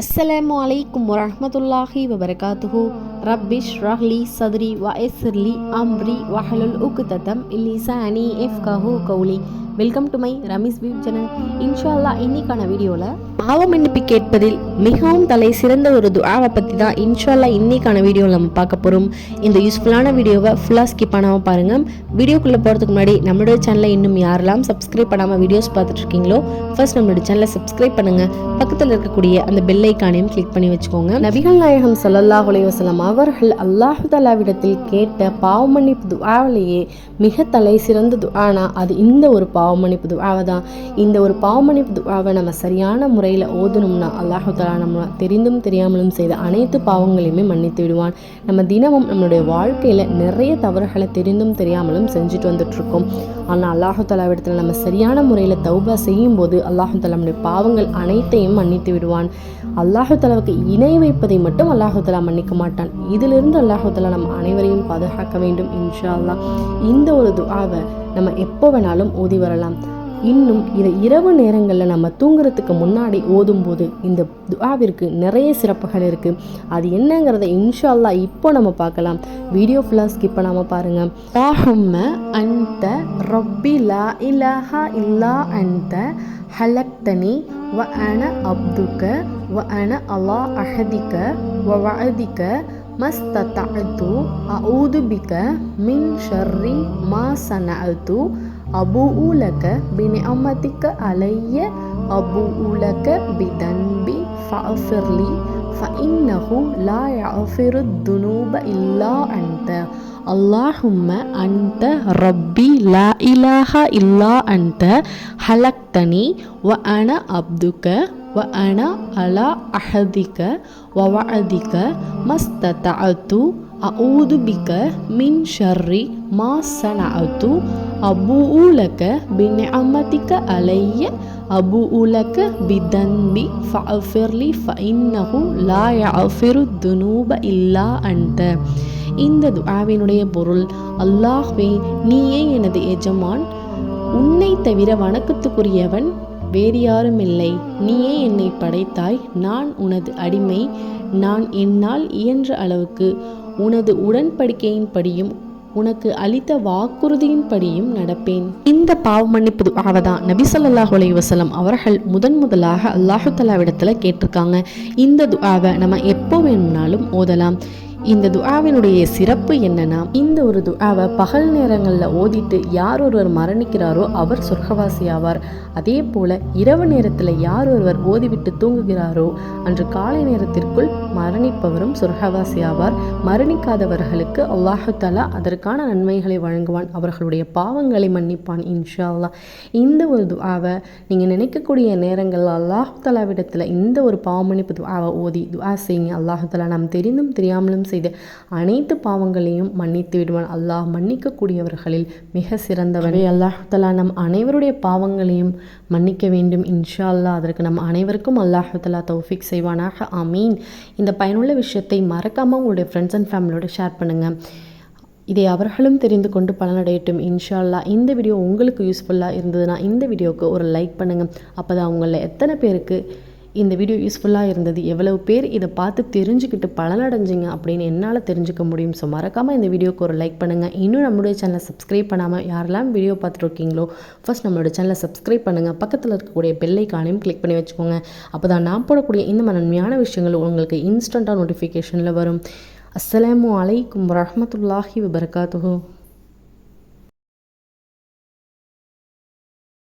அஸ்ஸலாமு அலைக்கும் வரமத்துல்லாஹி வபரகாத்துஹு. ரப்பிஷ் ரஹ்லி சதுரி வ எஸ்ர்லி அம்ரி வஹலுல் உக்குதத்தம் இல்லிசானி எஃப்கஹு கௌலி. வெல்கம் டு மை ரமீஸ் பீப் சேனல் இன்ஷா அல்லாஹ் இன்னைக்கான வீடியோவில் பாவ மன்னிப்பு கேட்பதில் மிகவும் தலை சிறந்த ஒரு துஆவை பற்றி தான் இன்ஷா அல்லாஹ் இன்னைக்கான வீடியோவில் நம்ம பார்க்க போகிறோம் இந்த யூஸ்ஃபுல்லான வீடியோவை ஃபுல்லாக ஸ்கிப் பண்ணாமல் பாருங்கள் வீடியோக்குள்ளே போகிறதுக்கு முன்னாடி நம்மளோட சேனலை இன்னும் யாரெல்லாம் சப்ஸ்கிரைப் பண்ணாமல் வீடியோஸ் பார்த்துட்டு இருக்கீங்களோ ஃபர்ஸ்ட் நம்மளோட சேனலை சப்ஸ்கிரைப் பண்ணுங்கள் பக்கத்தில் இருக்கக்கூடிய அந்த பெல் ஐக்கானையும் கிளிக் பண்ணி வச்சுக்கோங்க. நபிகள் நாயகம் ஸல்லல்லாஹு அலைஹி அவர்கள் அல்லாஹு தலாவிடத்தில் கேட்ட பாவ மன்னிப்பு துஆவிலேயே மிக தலை சிறந்த துஆனா அது இந்த ஒரு பா பாவமன்னிப்பு துவாவை தான் இந்த ஒரு பாவமன்னிப்பு துவாவை நம்ம சரியான முறையில் ஓதணும்னா அல்லாஹு தலா நம்ம தெரிந்தும் தெரியாமலும் செய்த அனைத்து பாவங்களையுமே மன்னித்து விடுவான். நம்ம தினமும் நம்மளுடைய வாழ்க்கையில் நிறைய தவறுகளை தெரிந்தும் தெரியாமலும் செஞ்சுட்டு வந்துட்ருக்கோம் ஆனால் அல்லாஹு இடத்துல நம்ம சரியான முறையில் தௌபா செய்யும்போது அல்லாஹு தலா நம்முடைய பாவங்கள் அனைத்தையும் மன்னித்து விடுவான். அல்லாஹு தலாவுக்கு இணை வைப்பதை மட்டும் அல்லாஹு தலா மன்னிக்க மாட்டான். இதிலிருந்து அல்லாஹு நம் நம்ம அனைவரையும் பாதுகாக்க வேண்டும் இன்ஷா அல்லா இந்த ஒரு துவாவை நம்ம எப்போ வேணாலும் ஓதி வரலாம். இன்னும் இதை இரவு நேரங்களில் நம்ம தூங்குறதுக்கு முன்னாடி ஓதும்போது இந்த துவாவிற்கு நிறைய சிறப்புகள் இருக்குது அது என்னங்கிறத இன்ஷால்லா இப்போ நம்ம பார்க்கலாம். வீடியோ ஃபுல்லாக ஸ்கிப் பண்ணாமல் பாருங்கள் தாஹும்ம அந்த ரப்பி லா இலாஹா இல்லா அந்த ஹலக்தனி வ அன அப்துக்க வ அன அல்லா அஹதிக்க வ வஅதிக்க ما استطعت أعوذ بك من شر ما صنعت. أبوء لك بنعمتك علي. أبوء لك بذنبي فاغفر لي فإنه لا يغفر الذنوب إلا أنت. اللهم أنت ربي لا إله إلا أنت. خلقتني وأنا عبدك. வ அனா அலா அஹதிக வவதிக மஸ்தத அத்து அஊது பிக்க மின் ஷர்ரி மா அத்து அபு உலக பின்அமதிக்க அலைய அபு உலக பிதன்பி ஃபஃபிர்லி ஃபஇன்னஹு லா யஃபிரு துனூப இல்லா அன்ட இந்த துஆவினுடைய பொருள் அல்லாஹ்வே நீயே எனது எஜமான். உன்னை தவிர வணக்கத்துக்குரியவன் வேறு யாரும் இல்லை நீயே என்னை படைத்தாய். நான் உனது அடிமை. நான் என்னால் இயன்ற அளவுக்கு உனது உடன்படிக்கையின்படியும் உனக்கு அளித்த வாக்குறுதியின்படியும் நடப்பேன். இந்த பாவ மன்னிப்பு துஆவை நபி ஸல்லல்லாஹு அலைஹி அவர்கள் முதன் முதலாக அல்லாஹு தலாவிடத்தில் கேட்டிருக்காங்க. இந்த துவாவை நம்ம எப்போ வேணும்னாலும் ஓதலாம். இந்த துஆவினுடைய சிறப்பு என்னன்னா இந்த ஒரு துஆவை பகல் நேரங்களில் ஓதிட்டு யார் ஒருவர் மரணிக்கிறாரோ அவர் சொர்க்கவாசி ஆவார் அதே போல இரவு நேரத்தில் யார் ஒருவர் ஓதிவிட்டு தூங்குகிறாரோ அன்று காலை நேரத்திற்குள் மரணிப்பவரும் சொர்க்கவாசி ஆவார் மரணிக்காதவர்களுக்கு அல்லாஹு தலா அதற்கான நன்மைகளை வழங்குவான் அவர்களுடைய பாவங்களை மன்னிப்பான் இன்ஷா அல்லாஹ் இந்த ஒரு துஆவை நீங்கள் நினைக்கக்கூடிய நேரங்கள் அல்லாஹு தலாவிடத்தில் இந்த ஒரு பாவமன்னிப்பு துஆவை ஓதி துஆ செய்யுங்க. அல்லாஹு தலா நாம் தெரிந்தும் தெரியாமலும் செய்த அனைத்து பாவங்களையும் மன்னித்து விடுவான். அல்லாஹ் மன்னிக்கக்கூடியவர்களில் மிக சிறந்தவரே அல்லாஹ் தலா நம் அனைவருடைய பாவங்களையும் மன்னிக்க வேண்டும். இன்ஷா அல்லாஹ் அதற்கு நம் அனைவருக்கும் அல்லாஹு தலா தௌஃபிக் செய்வானாக. ஆமீன். இந்த பயனுள்ள விஷயத்தை மறக்காமல் உங்களுடைய ஃப்ரெண்ட்ஸ் அண்ட் ஃபேமிலியோட ஷேர் பண்ணுங்கள் இதை அவர்களும் தெரிந்து கொண்டு பலனடையட்டும். இன்ஷா அல்லாஹ் இந்த வீடியோ உங்களுக்கு யூஸ்ஃபுல்லாக இருந்ததுன்னா இந்த வீடியோவுக்கு ஒரு லைக் பண்ணுங்கள் அப்போ தான் உங்களில் எத்தனை பேருக்கு இந்த வீடியோ யூஸ்ஃபுல்லாக இருந்தது. எவ்வளவு பேர் இதை பார்த்து தெரிஞ்சுக்கிட்டு பலனடைஞ்சிங்க அப்படின்னு என்னால் தெரிஞ்சுக்க முடியும். ஸோ மறக்காமல் இந்த வீடியோக்கு ஒரு லைக் பண்ணுங்கள் இன்னும் நம்மளுடைய சேனலை சப்ஸ்கிரைப் பண்ணாமல் யாரெல்லாம் வீடியோ பார்த்துட்டு இருக்கீங்களோ ஃபஸ்ட் நம்மளோட சேனலை சப்ஸ்கிரைப் பண்ணுங்கள் பக்கத்தில் இருக்கக்கூடிய பெல்லைக்கானையும் கிளிக் பண்ணி வச்சுக்கோங்க. அப்போ தான் நான் போடக்கூடிய இந்த நன்மையான விஷயங்கள் உங்களுக்கு இன்ஸ்டண்ட்டாக நோட்டிஃபிகேஷனில் வரும். அஸ்ஸலாமு அலைக்கும் வரமத்துல்லாஹி வபரகாத்துஹு.